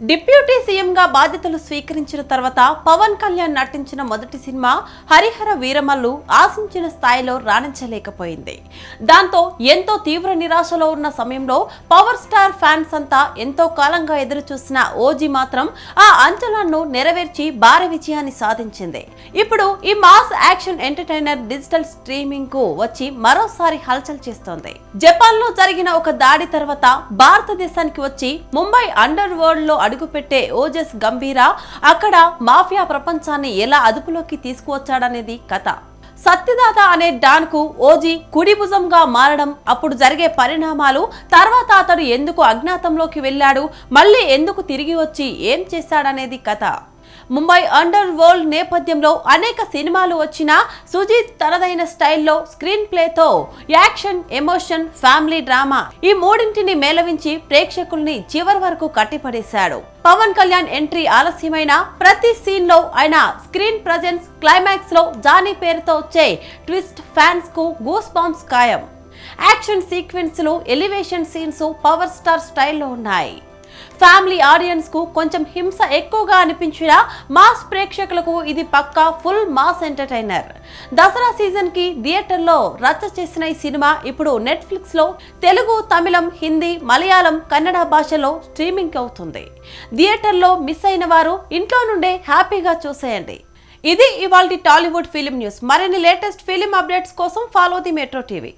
Deputy సీఎంగా బాధ్యతలు స్వీకరించిన తర్వాత పవన్ కళ్యాణ్ నటించిన మొదటి సినిమా హరిహర వీరమల్లు ఆశించిన స్థాయిలో రాణించలేకపోయింది. దాంతో ఎంతో తీవ్ర నిరాశలో ఉన్న సమయంలో పవర్ స్టార్ ఫ్యాన్స్ అంతా ఎంతో కాలంగా ఎదురు చూసిన ఓజీ మాత్రం ఆ అంచనాలను నెరవేర్చి భారీ విజయాన్ని సాధించింది. ఇప్పుడు ఈ మాస్ యాక్షన్ ఎంటర్టైనర్ డిజిటల్ స్ట్రీమింగ్కు వచ్చి మరోసారి హల్చల్ చేస్తోంది. జపాన్లో జరిగిన ఒక దాడి తర్వాత భారతదేశానికి వచ్చి ముంబై అండర్ వరల్డ్లో అడుగుపెట్టే ఓజస్ గంభీర అక్కడ మాఫియా ప్రపంచాన్ని ఎలా అదుపులోకి తీసుకువచ్చాడనేది కథ. సత్యదాత అనే డాన్కు ఓజీ కుడి భుజంగా మారడం అప్పుడు జరిగే పరిణామాలు తర్వాత అతడు ఎందుకు అజ్ఞాతంలోకి వెళ్ళాడు మళ్ళీ ఎందుకు తిరిగి వచ్చి ఏం చేశాడనేది కథ. ముంబై అండర్ వరల్డ్ నేపథ్యంలో అనేక సినిమాలు వచ్చినా సుజీత్ తనదైన స్టైల్లో స్క్రీన్ ప్లేతో యాక్షన్ ఎమోషన్ ఫ్యామిలీ డ్రామా ఈ మూడింటిని మేళవించి ప్రేక్షకుల్ని చివరి వరకు కట్టిపడేశాడు. పవన్ కళ్యాణ్ ఎంట్రీ ఆలస్యమైన ప్రతి సీన్లో ఆయన స్క్రీన్ ప్రజెన్స్ క్లైమాక్స్లో జానీ పేరుతో వచ్చే ట్విస్ట్ ఫ్యాన్స్కు గూస్ బాంబ్స్ ఖాయం. యాక్షన్ సీక్వెన్స్లు ఎలివేషన్ సీన్స్ పవర్ స్టార్ స్టైల్లో ఉన్నాయి. ఫ్యామిలీ ఆడియన్స్కు కొంచెం హింస ఎక్కువగా అనిపించిన మాస్ ప్రేక్షకులకు ఇది పక్కా ఫుల్ మాస్ ఎంటర్టైనర్ దసరా సీజన్కి థియేటర్లో రచ్చ చేసిన ఈ సినిమా ఇప్పుడు నెట్ఫ్లిక్స్లో తెలుగు తమిళం హిందీ మలయాళం కన్నడ భాషలో స్ట్రీమింగ్ అవుతుంది. థియేటర్లో మిస్ అయిన వారు ఇంట్లో నుండే హ్యాపీగా చూసేయండి. ఇది ఇవాళ టాలీవుడ్ ఫిలిం న్యూస్ మరిన్ని లేటెస్ట్ ఫిలిం అప్డేట్స్ కోసం ఫాలో ది మెట్రో టీవీ